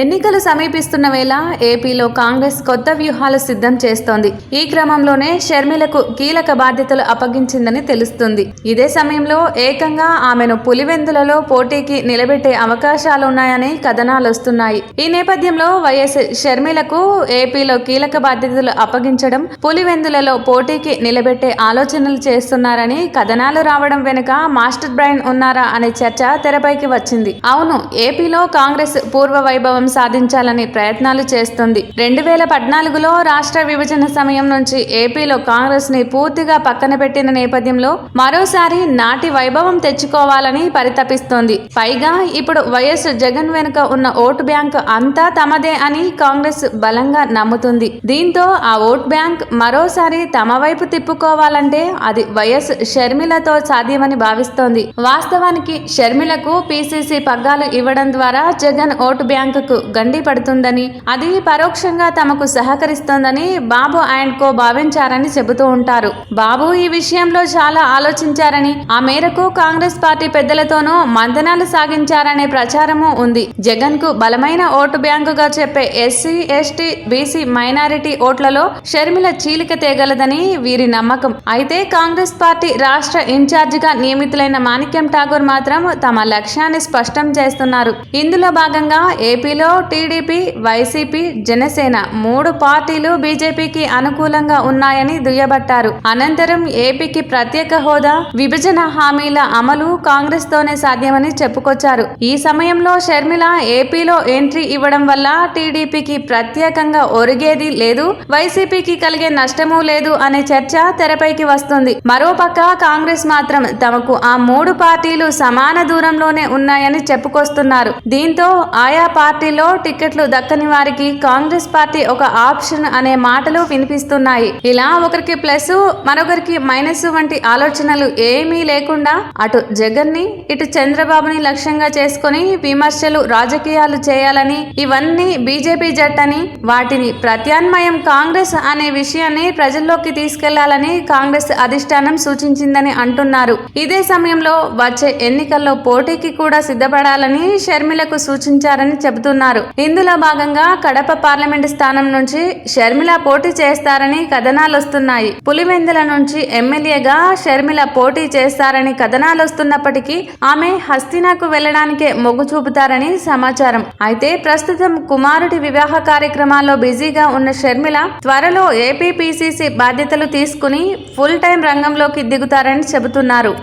ఎన్నికలు సమీపిస్తున్న వేళ ఏపీలో కాంగ్రెస్ కొత్త వ్యూహాలు సిద్ధం చేస్తోంది. ఈ క్రమంలోనే షర్మిలకు కీలక బాధ్యతలు అప్పగించిందని తెలుస్తుంది. ఇదే సమయంలో ఏకంగా ఆమెను పులివెందులలో పోటీకి నిలబెట్టే అవకాశాలున్నాయని కథనాలు వస్తున్నాయి. ఈ నేపథ్యంలో వైఎస్ షర్మిలకు ఏపీలో కీలక బాధ్యతలు అప్పగించడం పులివెందులలో పోటీకి నిలబెట్టే ఆలోచనలు చేస్తున్నారని కథనాలు రావడం వెనుక మాస్టర్ బ్రైన్ ఉన్నారా అనే చర్చ తెరపైకి వచ్చింది. అవును ఏపీలో కాంగ్రెస్ పూర్వ వైభవం సాధించాలని ప్రయత్నాలు చేస్తుంది. రెండు వేల పద్నాలుగులో రాష్ట్ర విభజన సమయం నుంచి ఏపీలో కాంగ్రెస్ని పూర్తిగా పక్కన పెట్టిన నేపథ్యంలో మరోసారి నాటి వైభవం తెచ్చుకోవాలని పరితపిస్తోంది. పైగా ఇప్పుడు వైఎస్ జగన్ వెనుక ఉన్న ఓటు బ్యాంక్ అంతా తమదే అని కాంగ్రెస్ బలంగా నమ్ముతుంది. దీంతో ఆ ఓట్ బ్యాంక్ మరోసారి తమ వైపు తిప్పుకోవాలంటే అది వైఎస్ షర్మిలతో సాధ్యమని భావిస్తోంది. వాస్తవానికి షర్మిలకు పీసీసీ పగ్గాలు ఇవ్వడం ద్వారా జగన్ ఓటు బ్యాంకుకు గండి పడుతుందని అది పరోక్షంగా తమకు సహకరిస్తోందని బాబు అండ్ కో భావించారని చెబుతూ ఉంటారు. బాబు ఈ విషయంలో చాలా ఆలోచించారని ఆ మేరకు కాంగ్రెస్ పార్టీ పెద్దలతోనూ మంతనాలు సాగించారనే ప్రచారము ఉంది. జగన్కు బలమైన ఓటు బ్యాంకుగా చెప్పే ఎస్సీ ఎస్టీ బీసీ మైనారిటీ ఓట్లలో షర్మిల చీలిక తేగలదని వీరి నమ్మకం. అయితే కాంగ్రెస్ పార్టీ రాష్ట్ర ఇన్ఛార్జిగా నియమితులైన మాణిక్యం ఠాగూర్ మాత్రం తమ లక్ష్యాన్ని స్పష్టం చేస్తున్నారు. ఇందులో భాగంగా ఏపీలో టీడీపీ వైసీపీ జనసేన మూడు పార్టీలు బీజేపీకి అనుకూలంగా ఉన్నాయని దుయ్యబట్టారు. అనంతరం ఏపీకి ప్రత్యేక హోదా విభజన హామీల అమలు కాంగ్రెస్ తోనే సాధ్యమని చెప్పుకొచ్చారు. ఈ సమయంలో షర్మిల ఏపీలో ఎంట్రీ ఇవ్వడం వల్ల టీడీపీకి ప్రత్యేకంగా ఒరిగేది లేదు వైసీపీకి కలిగే నష్టమూ లేదు అనే చర్చ తెరపైకి వస్తుంది. మరోపక్క కాంగ్రెస్ మాత్రం తమకు ఆ మూడు పార్టీలు సమాన దూరంలోనే ఉన్నాయని చెప్పుకొస్తున్నారు. దీంతో ఆయా పార్టీ టికెట్లు దక్కని వారికి కాంగ్రెస్ పార్టీ ఒక ఆప్షన్ అనే మాటలు వినిపిస్తున్నాయి. ఇలా ఒకరికి ప్లస్ మరొకరికి మైనస్ వంటి ఆలోచనలు ఏమీ లేకుండా అటు జగన్ని ఇటు చంద్రబాబుని లక్ష్యంగా చేసుకుని విమర్శలు రాజకీయాలు చేయాలని ఇవన్నీ బీజేపీ జట్టని వాటిని ప్రత్యామ్నాయం కాంగ్రెస్ అనే విషయాన్ని ప్రజల్లోకి తీసుకెళ్ళాలని కాంగ్రెస్ అధిష్టానం సూచించిందని అంటున్నారు. ఇదే సమయంలో వచ్చే ఎన్నికల్లో పోటీకి కూడా సిద్ధపడాలని షర్మిలకు సూచించారని చెబుతున్నారు. ఇందులో భాగంగా కడప పార్లమెంటు స్థానం నుంచి షర్మిల పోటీ చేస్తారని కథనాలు వస్తున్నాయి పులివెందుల నుంచి ఎమ్మెల్యేగా షర్మిల పోటీ చేస్తారని కథనాలు వస్తున్నప్పటికీ ఆమె హస్తినాకు వెళ్ళడానికే మొగ్గు చూపుతారని సమాచారం. అయితే ప్రస్తుతం కుమారుడి వివాహ కార్యక్రమాల్లో బిజీగా ఉన్న షర్మిల త్వరలో ఏపీ బాధ్యతలు తీసుకుని ఫుల్ టైం రంగంలోకి దిగుతారని చెబుతున్నారు.